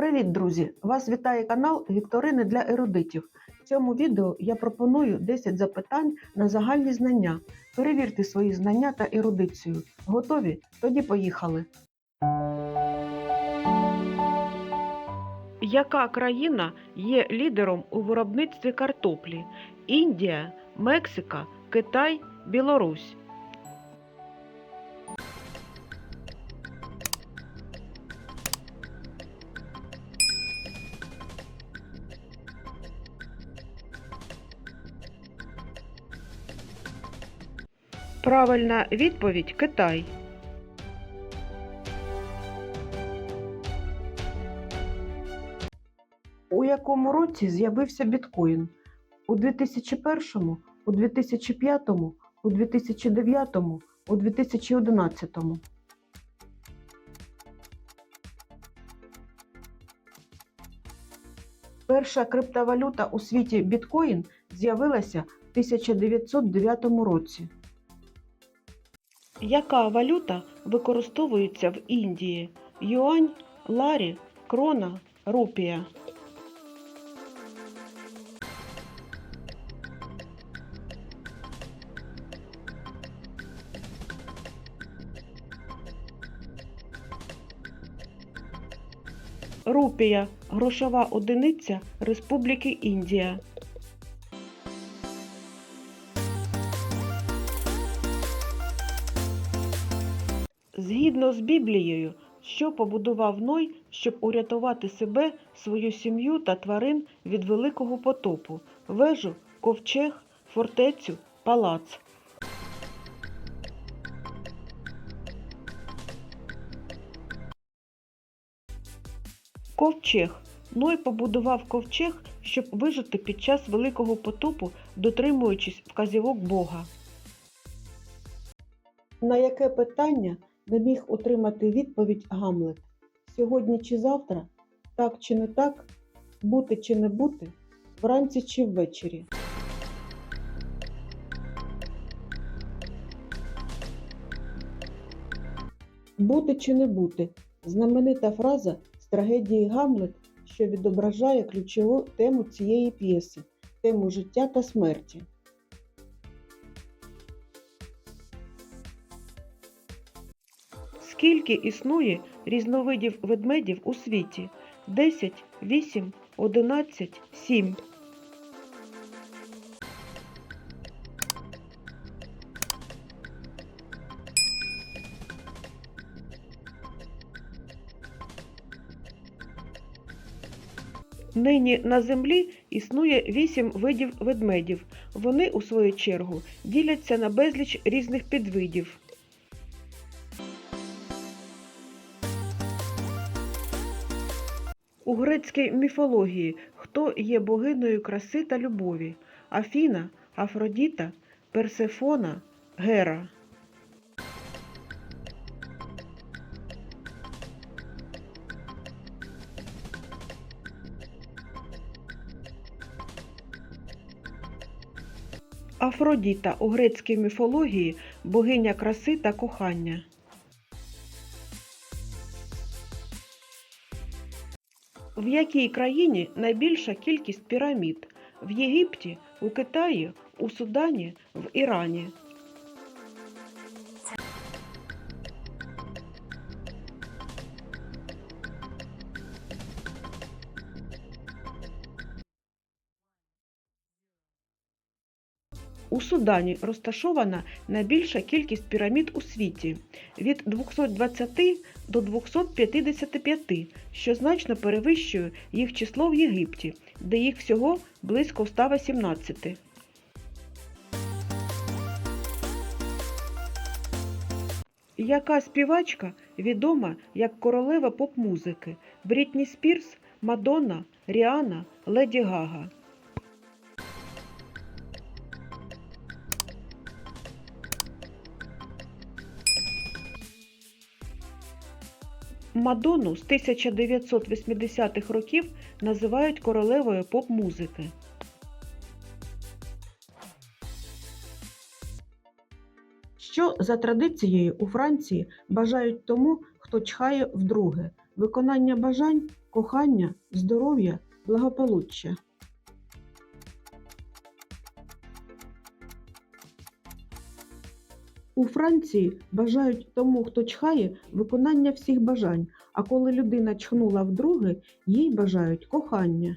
Привіт, друзі! Вас вітає канал Вікторини для ерудитів. В цьому відео я пропоную 10 запитань на загальні знання. Перевірте свої знання та ерудицію. Готові? Тоді поїхали. Яка країна є лідером у виробництві картоплі? Індія, Мексика, Китай, Білорусь. Правильна відповідь Китай. У якому році з'явився біткоін? У 2001, у 2005, у 2009, у 2011. Перша криптовалюта у світі біткоін з'явилася в 1909 році. Яка валюта використовується в Індії? Юань, ларі, крона, рупія. Рупія грошова одиниця Республіки Індія. Згідно з Біблією, що побудував Ной, щоб урятувати себе, свою сім'ю та тварин від великого потопу, вежу, ковчег, фортецю, палац. Ковчег. Ной побудував ковчег, щоб вижити під час великого потопу, дотримуючись вказівок Бога. На яке питання не міг отримати відповідь Гамлет? Сьогодні чи завтра? Так чи не так? Бути чи не бути? Вранці чи ввечері? Бути чи не бути знаменита фраза з трагедії Гамлет, що відображає ключову тему цієї п'єси тему життя та смерті. Скільки існує різновидів ведмедів у світі? 10, 8, 11, 7. Нині на землі існує вісім видів ведмедів. Вони, у свою чергу, діляться на безліч різних підвидів. У грецькій міфології хто є богинею краси та любові? Афіна, Афродіта, Персефона, Гера. Афродіта у грецькій міфології богиня краси та кохання. В якій країні найбільша кількість пірамід? В Єгипті, у Китаї, у Судані, в Ірані. У Судані розташована найбільша кількість пірамід у світі від 220 до 255, що значно перевищує їх число в Єгипті, де їх всього близько 118. Яка співачка відома як королева поп-музики? Брітні Спірс, Мадонна, Ріана, Леді Гага. Мадонну з 1980-х років називають королевою поп-музики. Що за традицією у Франції бажають тому, хто чхає вдруге? Виконання бажань, кохання, здоров'я, благополуччя. У Франції бажають тому, хто чхає, виконання всіх бажань, а коли людина чхнула вдруге, їй бажають кохання.